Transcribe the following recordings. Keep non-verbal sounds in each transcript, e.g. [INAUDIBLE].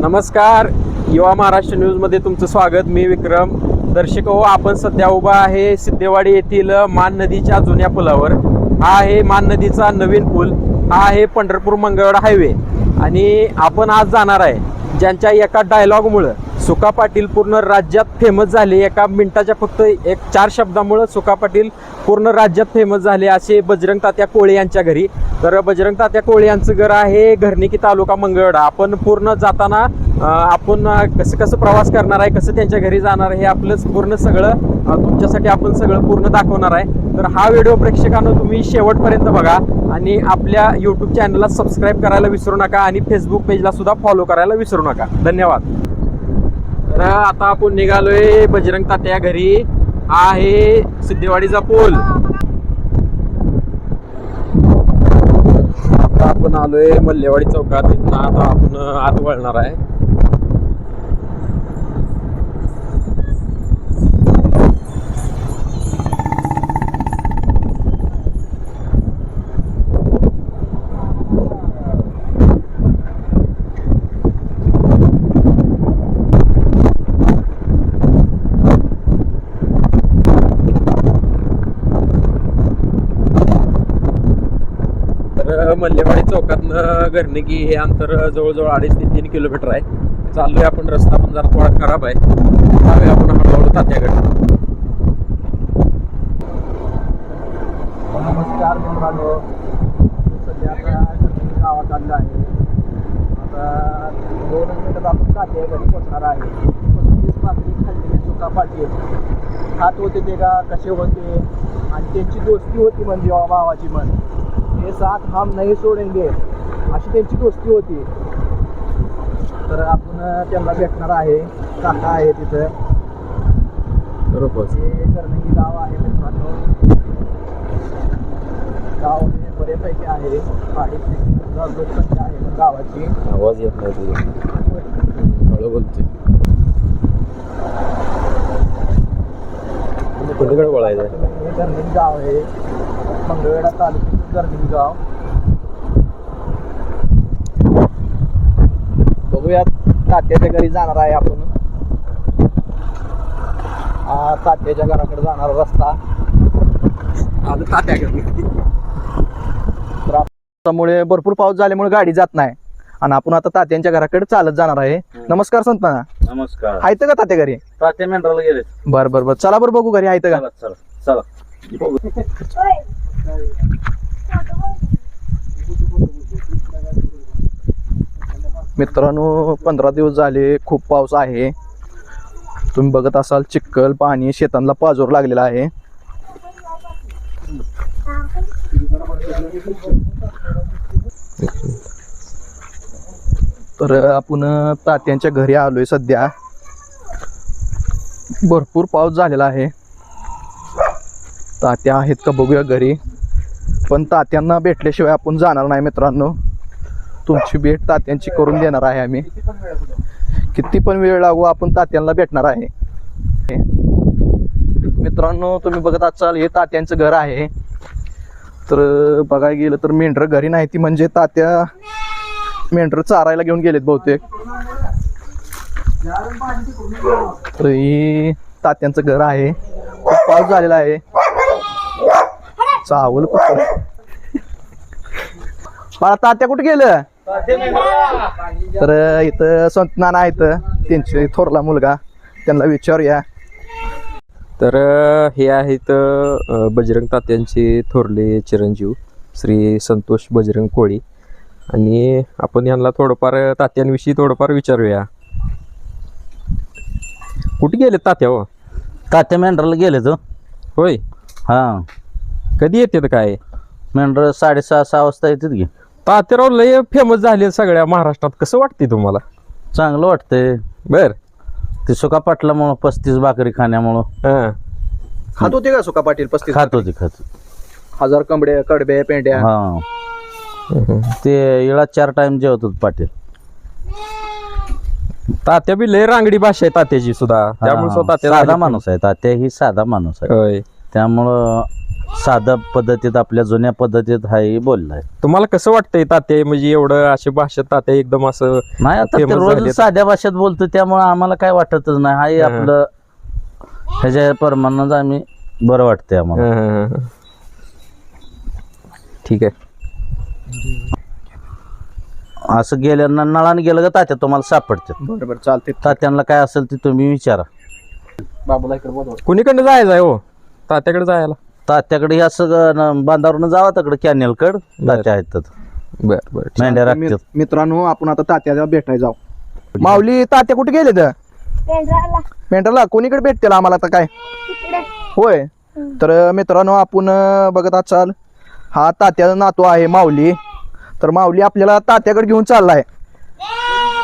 नमस्कार. युवा महाराष्ट्र न्यूजमध्ये तुमचं स्वागत. मी विक्रम. दर्शक हो आपण सध्या उभा आहे सिद्धेवाडी येथील मान नदीच्या जुन्या पुलावर. हा आहे मान नदीचा नवीन पूल. हा आहे पंढरपूर मंगळवाडा हायवे आणि आपण आज जाणार आहे ज्यांच्या एका डायलॉगमुळं सुका पाटील पूर्ण राज्यात फेमस झाले. एका मिनिटाच्या फक्त एक चार शब्दामुळं सुका पाटील पूर्ण राज्यात फेमस झाले असे बजरंग तात्या कोळे यांच्या घरी. तर बजरंग तात्या कोळे यांचं घर आहे घरनिकी तालुका मंगळवेढा. आपण पूर्ण जाताना आपण कसं कसं प्रवास करणार आहे कसं त्यांच्या घरी जाणार आहे हे आपलं पूर्ण सगळं तुमच्यासाठी आपण सगळं पूर्ण दाखवणार आहे. तर हा व्हिडिओ प्रेक्षकांनो तुम्ही शेवटपर्यंत बघा आणि आपल्या यूट्यूब चॅनलला सबस्क्राईब करायला विसरू नका आणि फेसबुक पेजला सुद्धा फॉलो करायला विसरू नका. धन्यवाद. तर आता आपण निघालोय बजरंग तात्या घरी. आहे सिद्धेवाडीचा पूल. आता आपण आलोय मल्लेवाडी चौकात. इथनं आता आपण आत वळणार आहे तर मल्लेवाडी चौकातनं घरनिकी हे अंतर जवळजवळ अडीच ते तीन किलोमीटर आहे. चाललोय आपण रस्ता पण जरा थोडा खराब आहे. जाऊया आपण हळूहळू तात्याकडे. नमस्कार मित्रांनो. सध्या आता घरची गावात आलेलं आहे. आता दोन मिनिटात आपण काते घरी पोचणार आहे. पस्तीस भाकरी खाल्लेले सुका पाटील. खात होते ते का कसे होते? आणि त्यांची दोस्ती होती म्हणजे वा भावाची म्हण हे साथ हम नाही सोडेंगे. अशी त्यांची दोस्ती होती. तर आपण त्यांना भेटणार आहे. काका आहे तिथं. बरोबर. हे कर्णगी गाव आहे मित्रांनो. गाव हे बरेपैकी आहे. लोकसंख्या आहे गावाची. आवाज येत नाही तुझा. हळू बोलतोय. कुणीकडे वळायचं हे गर्निंग गाव आहे. मंगळवेढा तालुक्यातील गर्निंग गाव बघूया तात्याच्या घरी जाणार आहे आपण. हा तात्याच्या घराकडे जाणारा रस्ता. तात्याकडे. त्यामुळे भरपूर पाऊस झाल्यामुळे गाडी जात नाही. आणि आपण आता तात्यांच्या घराकडे चालत जाणार आहे. नमस्कार संतना. नमस्कार. आहेत का तात्या घरी? तात्या मेंढराला गेले. बर बर बर. चला बरं बघू घरी. आहेत का? चला चला चला. मित्रांनो पंधरा दिवस झाले खूप पाऊस आहे. तुम्ही बघत असाल चिखल पाणी शेतांना पाजोर लागलेला आहे. तर आपण तात्यांच्या घरी आलोय सध्या. भरपूर पाऊस झालेला आहे. तात्या आहेत का बघूया घरी. पण तात्यांना भेटल्याशिवाय आपण जाणार नाही मित्रांनो. तुमची भेट तात्यांची करून देणार आहे आम्ही. किती पण वेळ लागू आपण तात्यांना भेटणार आहे. मित्रांनो तुम्ही बघत असाल हे तात्यांचं घर आहे. तर बघायला गेलं तर मेंढर घरी नाही ती म्हणजे तात्या मेंढर चारायला घेऊन गेलेत बहुतेक. तर ही तात्यांचं घर आहे. खूप पाऊस झालेला आहे. चावल कुठं? मला तात्या कुठे गेलं? तर इथं संत नाना आहेत त्यांचे थोरला मुलगा. त्यांना विचारूया. तर हे आहेत बजरंग तात्यांचे थोरले चिरंजीव श्री संतोष बजरंग कोळी. आणि आपण यांना थोडंफार तात्यांविषयी थोडंफार विचारूया. कुठे गेले तात्या हो? तात्या मेंढराला गेले तो होय? हा. कधी येते काय? मेंढर साडेसहा सहा वाजता येतात की. तात्याराव लय फेमस झाले सगळ्या महाराष्ट्रात. कसं वाटते तुम्हाला? चांगलं वाटतंय. बर. ते सुका पाटलामुळं पस्तीस भाकरी खाण्यामुळं. हां. खात होते का सुका पाटील पस्तीस खात होती खात. हजार कोंबड्या कडब्या पेंड्या. हा. ते येळा चार टाइम जेवत होत पाटील. तात्या बी लय रांगडी भाषा आहे तात्याची सुद्धा. त्यामुळे हा, स्वतः साधा माणूस आहे तात्या ही साधा माणूस आहे. होय. त्यामुळं साध्या पद्धतीत आपल्या जुन्या पद्धतीत हाय बोललाय. तुम्हाला कसं वाटतंय तात्या? म्हणजे एवढं अशी भाषा तात्या एकदम असं नाही आता ते Famous रोज झालेत. साध्या भाषेत बोलतो त्यामुळे आम्हाला काय वाटतच नाही. हाय हं. आपलं ह्याच्या प्रमाणात आम्ही बरं वाटतंय आम्हाला. हं, हं, हं. ठीक आहे. असं गेल्यानं नळाने गेलं का तात्या तुम्हाला सापडते. बरं बरं चालते तात्यांना काय असेल ते तुम्ही विचारा. बाबूला इकडे बोलवा. कुणीकडनं जायचं आहे हो? तात्याकडे जायला. तात्याकडे ह्या सगळं बांधावरून जावा तिकडे कॅनेलकड तात्या आहेत तिथं. बर बर. मेंढ्या. राखतात मित- मित्रांनो आपण आता तात्याला भेटायला जाऊ. माऊली तात्या कुठे गेले तर पेंढराला मेंढरला कोणीकडे भेटतील आम्हाला आता काय? तिकडे होय. तर मित्रांनो आपण अं, बघत असाल हा तात्याचा नातू आहे माऊली. तर माऊली आपल्याला तात्याकडे घेऊन चाललाय.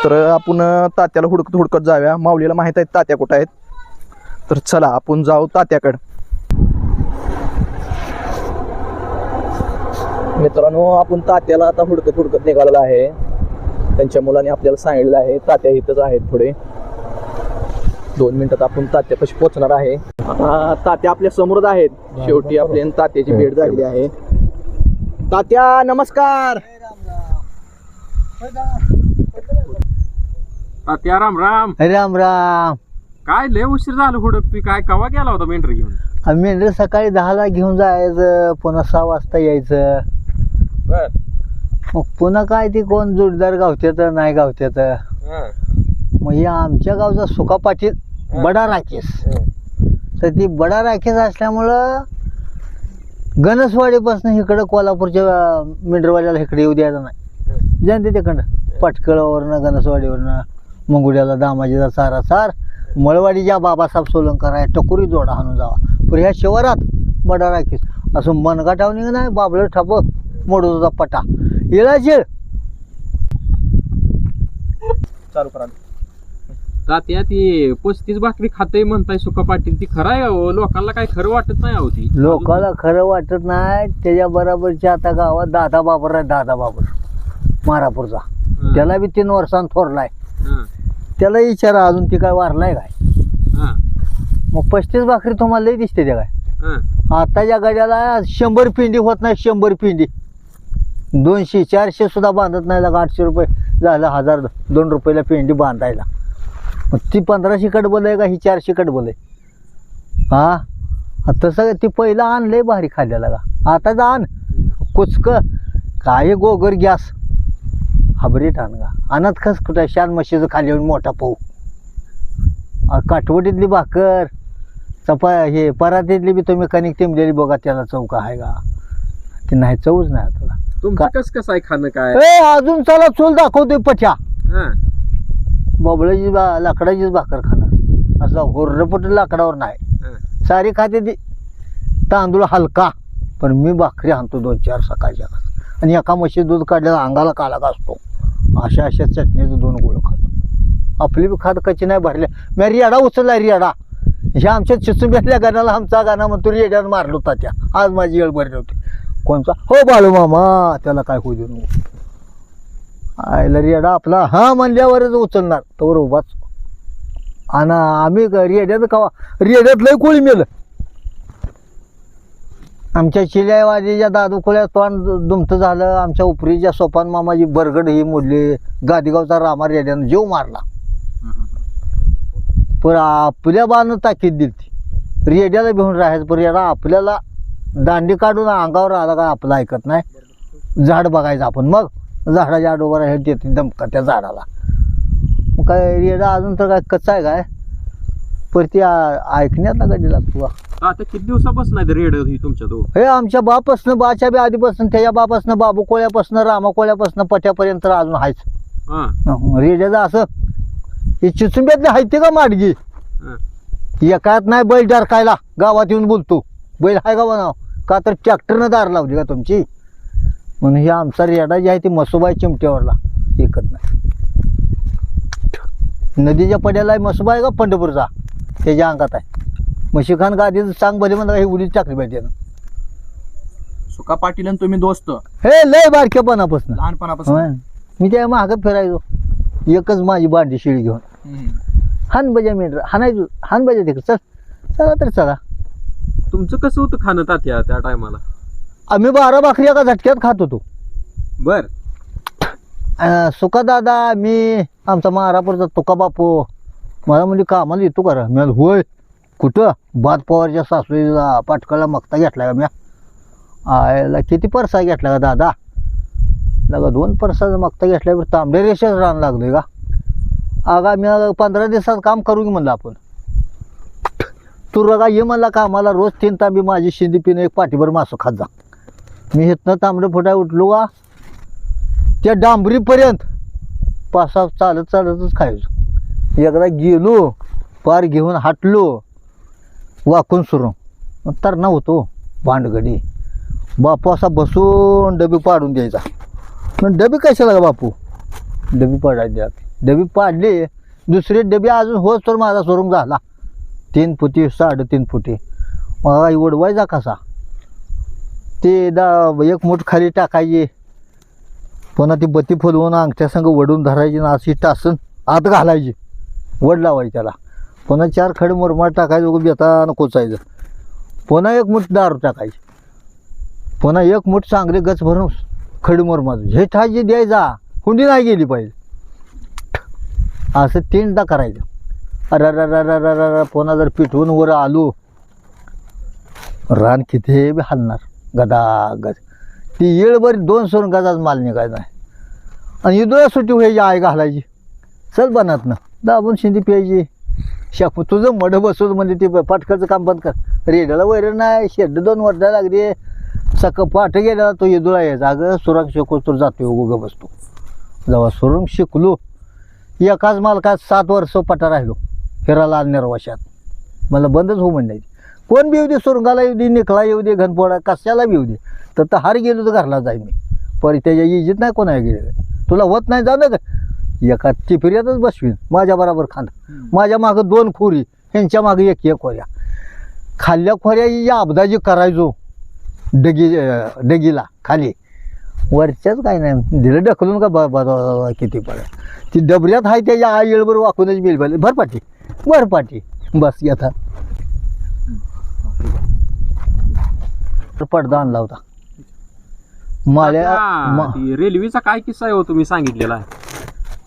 तर अं, आपण अं, तात्याला हुडकत हुडकत जाऊया. माऊलीला माहीत आहे तात्या कुठं आहेत. तर चला आपण जाऊ तात्याकडे. मित्रांनो आपण तात्याला आता हुडकत हुडकत निघालेला आहे. त्यांच्या मुलाने आपल्याला सांगितलेलं आहे तात्या इथंच आहेत पुढे. दोन मिनिटात आपण तात्यापाशी पोहोचणार आहे. तात्या आपल्या समोरच आहेत. शेवटी आपल्या तात्याची भेट झालेली आहे. तात्या नमस्कार. तात्या राम राम. राम राम. काय लय उशीर झालं हुडक तू काय कवा गेला होता मेंढर घेऊन? आम्ही मेंढर सकाळी दहाला घेऊन जायचं पुन्हा सहा वाजता यायचं. बर. मग पुन्हा काय ते कोण जोडदार गावत्यात नाही गावत्यात? मग हे आमच्या गावचा सुका पाटील बडा राकेश. तर ती बडा राकेश असल्यामुळं गणसवाडीपासून इकडं कोल्हापूरच्या मेंढरवाड्याला इकडे येऊ द्यायचं नाही. जनते तिकडं. पटकळावरनं गणसवाडीवरनं मंगुड्याला दामाजीचा चारा चार मळवाडीच्या बाबासाहेब सोलंकर आहे टकुरी जोडा हाणून जावा. पण ह्या शिवारात बडा राखीस असं मनगाटावणी नाही बाबळ ठप मोडत होता पटा येळाचे चालू करा. तात्या ती पस्तीस भाकरी खाते म्हणताय सुका पाटील. ती खरं आहे हो लोकांना काय खरं वाटत नाही अहो ती. लोकाला खरं वाटत नाही. त्याच्या बरोबरच्या आता गावात दादा बाबर आहे दादा बाबर. मारापूरचा. हं, त्याला बी तीन वर्षांत थोरलाय. हं, त्याला विचारा अजून ती काय वारलाय काय? हं, मग पस्तीस भाकरी तुम्हाला लई दिसते त्या काय? हं. आताच्या गाड्याला शंभर पिंडी होत नाही शंभर पिंडी. दोनशे चारशे सुद्धा बांधत नाही लागा. आठशे रुपये झालं हजार दोन रुपयाला पेंडी बांधायला. मग ती पंधराशे कडबल आहे का? ही चारशे कडबल आहे. हा? तसं ती पहिलं आणलं आहे भारी खाल्ल्याला का आता आण. कुचक. काय गोगर गॅस? हाबरीट आण का आणत खस कुठं शान म्हशीचं खाली येऊन मोठा पाऊ काठवटीतली भाकर. चपा हे परातीतली बी तुम्ही कणिक टिंबलेली बघा त्याला चौका आहे का? ती नाही चवच नाही आता. तुमचं कस कसं आहे खाणं काय? ए अजून चला चूल दाखवतोय पठ्या. हं, बबळाची बा लाकडाचीच भाकर खाणार. असं हुर्रपट लाकडावर नाही. हं. सारी खाते ती. तांदूळ हलका पण मी भाकरी आणतो दोन चार सकाळच्या. आणि एका म्हशी दूध काढल्याला अंगाला काला असतो अशा अशा चटणीचं दोन गोळ खातो. आपली बी खात कची नाही भरल्या. मी रियाडा उचलला रियाडा ह्या आमच्या चिचुंब्यातल्या गाण्याला आमचा गाणं म्हणतो रियाड्यानं मारलो होता त्या. आज माझी येळ भरली होती. कोणचा हो बाळू मामा त्याला काय होऊ देऊ आयला रेडा आपला. हा म्हणल्यावरच उचलणार. तोवर उभाच. आणि आम्ही रेड्यात कवा? रेड्यात लय कोळी मेलं. आमच्या शिल्यावाजीच्या दादूखोल्या तोंड दुमतं झालं. आमच्या उपरीच्या सोपान मामाची बरगड ही मोडली. गादीगावचा रामा रेड्यानं जीव मारला. पण आपल्या बानं ताकीद दिली ती रेड्याला भिवून राहायचं. पण रेडा आपल्याला दांडी काढून अंगावर आला का आपलं ऐकत नाही. झाड बघायचं आपण. मग झाडाच्या आडोबर आहे देते दमका त्या झाडाला. मग काय रेडा अजून तर काय कच्चा आहे काय? पण ती आ- ऐकण्यात ना कधी लागतो तात्या किती दिवसापासून आहे रेड ही तुमच्या तो हे आमच्या बापासनं बाच्या बी आधीपासून त्याच्या बापासनं बाबू कोळ्यापासनं रामा कोळ्यापासनं पट्यापर्यंत अजून आहेच हं, रेड्याचं असं. हे चिचुंब्यातले आहेत ते का माडगी? हं. एकात नाही बैल डरकायला गावात येऊन बोलतो. बैल आहे का बनाव का तर ट्रॅक्टरनं दार लावली का तुमची? म्हणून हे आमचा रेडा जे आहे ते मसुबाई चिमट्यावरला एकत नाही. नदीच्या पड्याला आहे मसुबा आहे का पंढरपूरचा? त्याच्या अंगात आहे. मशिखान गादीचं सांग भले म्हणता ही उडीच टाकली पाहिजे त्यानं. सुका पाटील आणि तुम्ही दोस्त. हे लय बारक्यापणापासून लहानपणापासून. मी त्या मागं फिरायचो. एकच माझी बांडी शिळी घेऊन. हान बजा मेंढर. हाणायचो. हान बजा तिकडे. चल. चला तर चला. तुमचं कसं होतं खाणं तात्या त्या टायमाला? आम्ही बारा भाकरी एका झटक्यात खात होतो. बर. अं, सुका दादा मी आमचा महारापूरचा तुका बापू. मला म्हणजे कामाला येतो का रे? मी म्हणलं, होय. कुठं? भात पवारच्या सासूला पाटकाला मक्ता घेतला का? म्या आयला किती परसा घेतला का दादा? लगा दोन परसाचा मक्ता घेतल्यावर तांबडे रेषाच रान लागलोय का? अगा मी पंधरा दिवसात काम करू की म्हणलं आपण. तू रगा ये म्हणला आम्हाला रोज तीन तांबी माझी शिंदी पिणं एक पाठीभर मासं खात जा. मी इथनं तांबडे फुटाय उठलो का त्या डांबरीपर्यंत पाच सहा चालत चालतच खायचो. एकदा गेलो पार घेऊन हाटलो वाकून सुरू. तर ना होतो भांडगडी. बापू असा बसून डबी पाडून द्यायचा. पण डबी कशाला का बापू? डबी पाडायची द्या. डबी पाडली दुसरी डबी अजून होच तर माझा सोरूम झाला. तीन फुटी साडेतीन फुटी. मग उडवायचा कसा? ते दा एक मूठ खाली टाकायची. पुन्हा ती बत्ती फुलवून अंगठ्या संग वडून धरायची ना अशी टासून आत घालायची. वड लावायची त्याला. पुन्हा चार खडे मुरमाड टाकायचं उगं बेतानं कोचायचं. पुन्हा एक मूठ दारू टाकायची. पुन्हा एक मूठ चांगले गच भरून खडी मुरमाड हे ठायची द्यायचा. हुंडी नाही गेली पाहिजे. असं तीनदा करायचं. अरे अरे अरे अरे अरे अरे पुन्हा जर पिठवून वर आलो रान किती बी हलणार गदा गज ती येळभर दोन सोन गजाच माल निघायचा आहे आणि इदोळ्या सुट्टी व्हायची आई घालायची चल बनत ना दाबून शिंदी प्यायची शापू तुझं मढ बसवलं म्हणजे ते पाटकाचं काम बंद कर रेड्याला वैर नाही शेड दोन वर्षा लागली सक पाठ गेला तो इदुळा यायचा अगं सुरंग शिकू तर जातो उगं बसतो जेव्हा सुरंग शिकलो एकाच मालकात सात वर्ष पटा राहिलो फिरायला निर्वाशात मला बंदच हो म्हणायची कोण बी येऊ दे सुरंगाला येऊ दे निकला येऊ दे घनपोडा कशाला बी येऊ दे. तर तर हार गेलो तर घरला जाईन मी. परी त्याच्या इजित नाही कोणा गेले तुला होत नाही जाणं का? एका टिफिऱ्यातच बसवीन. माझ्या बरोबर खांद. माझ्या मागं दोन खोरी. ह्यांच्या मागं एक एक खोऱ्या. खाल्ल्या खोऱ्या या अब्दाजी करायचो. डगी डगीला खाली. वरच्याच काय नाही. दिलं ढकलून का ब किती पडा ती डबऱ्यात आहे त्याच्या आई येळभर वाकूनच बिल भरपाटी भरपाटी भरपाटी बस तर पडदा आणला होता. माल्या तात्या, मा- ती रेल्वेचा काय किस्सा आहे हो तुम्ही सांगितलेला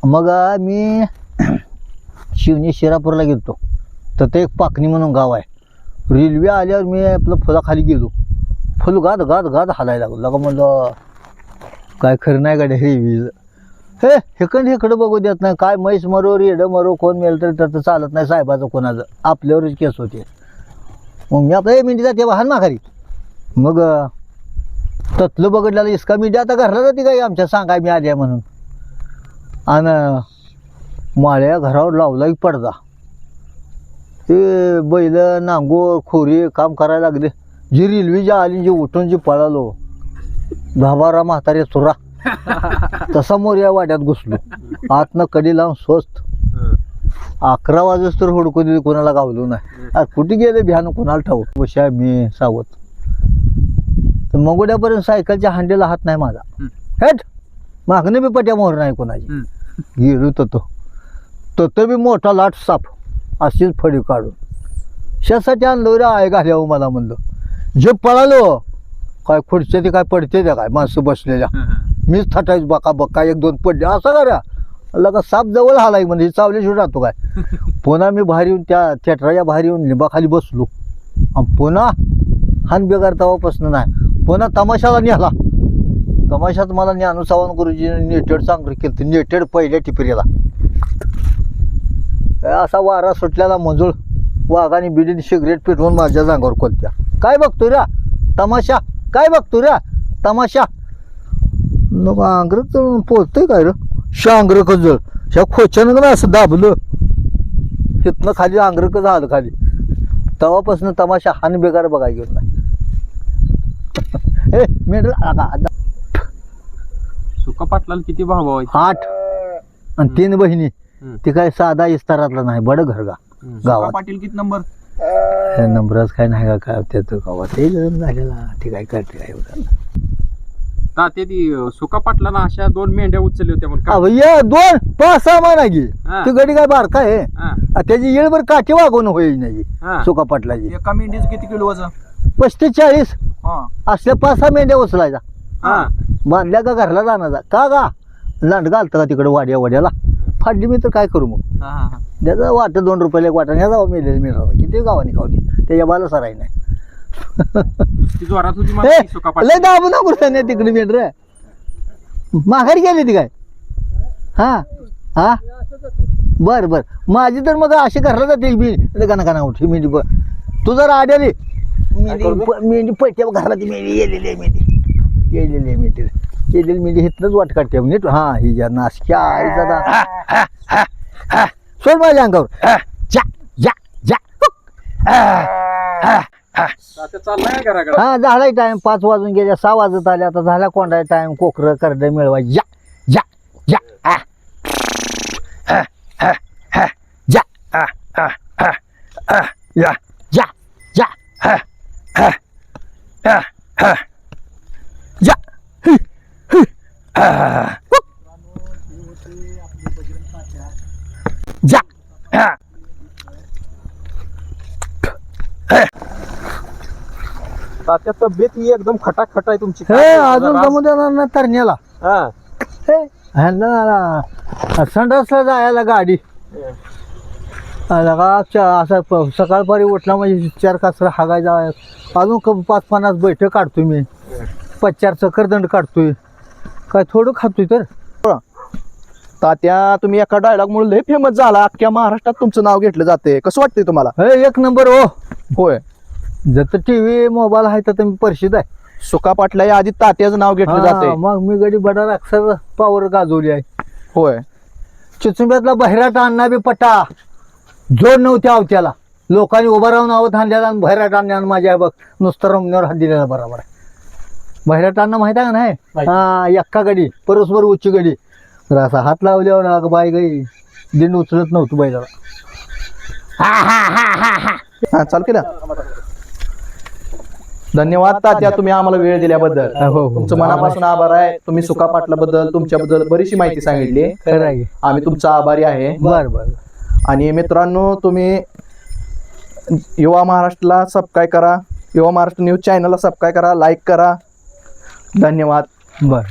मग मी [CLEARS THROAT] शिवनी शिरापूरला गेलतो. तर ते एक पाकणी म्हणून गाव आहे. रेल्वे आल्यावर मी आपलं फुलाखाली गेलो. फुल गाद गाद गाद हालायला लागलो. लगा म्हणलं काय खरं नाही गाड्या रेल्वे हे हेकड हेकडं बघू देत नाही. काय म्हैस मरो रेडं मरो कोण मेल तरी तर चालत नाही साहेबाचं कोणाचं. आपल्यावरच केस होते. मग मी आपलं मिंडी जाते वाहन माघारी. मग अं, ततलं बघितलेलं इसका मिंडी आता घरला जाते काय आमच्या सांगाय मी आल्या म्हणून. आणि माळ्या घरावर लावला की पडदा. ते बैल नांगोर खोरी काम करायला लागले. जी रेल्वे जी आली जी उठून जी पळालो. दहा म्हातारे चुरा तसा मोर्या वाड्यात घुसलो. आतनं कडी लावून स्वस्त. अकरा वाजस तर हुडकून दिली कोणाला गावलो नाही. आज कुठे गेले भ्यानं? कोणाला ठाऊ बशा मी सावत तर मंगोड्यापर्यंत सायकलच्या हांडीला हात नाही माझा. हेट! मागणं बी पट्या मोहर नाही कोणाची. गेलो तर तो. तो बी मोठा लाट साप. अशीच फडी काढून. शासाठी आणलं रे आय घाल्यावर मला म्हणलं जे पळालो. काय खुर्च्या ते काय पडते त्या काय? माणसं बसलेल्या. मीच थाटायच बका बका एक दोन पडले. असं करा. लगा साप जवळ हालाय म्हणजे चावले राहतो काय? [LAUGHS] पुन्हा मी बाहेर येऊन त्या थिएटरच्या बाहेर येऊन लिंबाखाली बसलो. आणि पुन्हा हान बेगार तवापासून नाही. पुन्हा तमाशाला निघाला तमाशात मला ज्ञानू सावंत गुरुजीने नेटेड चांगलं केलं नेटेड पहिल्या टिपरीला. असा वारा सुटलेला मंजूळ वाघाने बिडीने सिगरेट पेटवून माझ्या जांगावर कोलत्या काय बघतो रे? तमाशा. काय बघतो रे? तमाशा. नको आंग्र तर पोचतंय काय रे? शांग्र कजळ ह्या खोच्यानं ना असं दाबलं? हिथनं खाली आंग्रक झालं खाली? तेव्हापासून तमाशा हान बेकार बघायला गेलो नाही. सुका पाटलाला किती भाव आठ. आणि तीन बहिणी. ते काय साधा इस्तारातला नाही बड घरगा गावात. पाटील किती नंबर? हे नंबरच काय नाही का काय त्याचं गावात. झालेला. काय करते काय एवढं? तात्या ती सुका पाटलाला अशा दोन मेंढ्या उचलल्या होत्या म्हणून. अहो, ये दोन पाच सहा महिना हा. ती गडी काय बारका आहे. हा, आ, त्याची येळभर काठी वागवून होईल नाही. हा. सुका पाटलाची. एका मेंढीचं किती किलो वजन? पस्तीस चाळीस. हा. असल्या पाच सहा मेंढ्या उचलायचा. हा. बांधल्या का घरला जाण्याचा? का का लांड घालतं का तिकडे वाड्या वाड्याला? फाडली मी तर काय करू मग? हा, हा, हा. त्याचं वाटतं दोन रुपयाला एक वाटा. ह्या जावं मिळेल मिळाला किती गावाने खावते त्याच्या बाला सराय नाही. ती जोरात होती मला ती सुका लय दाबू नको त्याने तिकडे मेंढर माघारी गेली ती काय? हा? हा? बर बर. माझी तर मग अशी घरला जाते मी. गाणं गाणं उठी मेंढी बर तू जर आड्याली मेंढी प- मेंढी पळते घरला ती मेंढी गेलेली आहे मेंढी गेलेली आहे मेंढी गेलेली मेंढी हिथनंच वाट काढते नीट. हा ही ज्या नाशक्या आई दादा. सोड माझ्या अंगावर. जा जा जा. आता चाललाय घराकडे? हा झालाय टाइम पाच वाजून गेल्या सहा वाजत आले. आता झाला कोंडा टाइम कोकर करड मिळवा. या या या आ. आ, आ, आ, जा. आ, आ, आ, आ, या. या या आ, आ, आ, आ. या हि, हि, आ. तात्या तब्येत ही एकदम खटाखट आहे तुमची. हे अजून जमू देणार ना तरण्याला हा. हे ह्यांना संडासला जायला गाडी. लगा चा- असं प- सकाळपारी उठला म्हणजे चार कासरा हागायचा अजून क- पाच पन्नास बैठक काढतोय मी. पाच चार चक्करदंड काढतोय. काय थोडं खातोय तर. तात्या तुम्ही एका डायलॉग मुळे लय फेमस झाला. अख्ख्या महाराष्ट्रात तुमचं नाव घेतलं जाते कसं वाटतंय तुम्हाला? हे एक नंबर हो. होय. जर टी व्ही मोबाईल आहे तर मी परिचित आहे. सुका पाटला या आधी तात्याचं नाव घेतलं हा, जाते मग मी गडी बडार अक्षर पावर गाजवली आहे. होय. चिचुंब्यातला बहिराट आणणा बी पट्टा जोड नव्हत्या अवत्याला लोकांनी उभं राहून आवत आणलेला आणि बहिराट आणण्यानं माझ्या बघ नुसतं रमण्यावर हात दिलेला बरोबर आहे. बहिराट आणणं माहीत आहे का नाही? माहिती. हा एक्का गडी परस्पर उच्च गडी. तर असा हात लावल्यावर अगं बाय गई. दिन उचलत नव्हतं बैलाला. हा चालू केलं. धन्यवाद तात्या तुम्ही आम्हाला वेळ दिल्याबद्दल. हो, हो. तुमचं मनापासून आभार आहे. तुम्ही सुका पाटलाबद्दल तुमच्याबद्दल बरीचशी माहिती सांगितली. खरं आहे. आम्ही तुमचा आभारी आहे. बर बर. आणि मित्रांनो तुम्ही युवा महाराष्ट्रला सबस्क्राईब करा. युवा महाराष्ट्र न्यूज चॅनलला सबस्क्राईब करा लाईक करा. धन्यवाद. बर.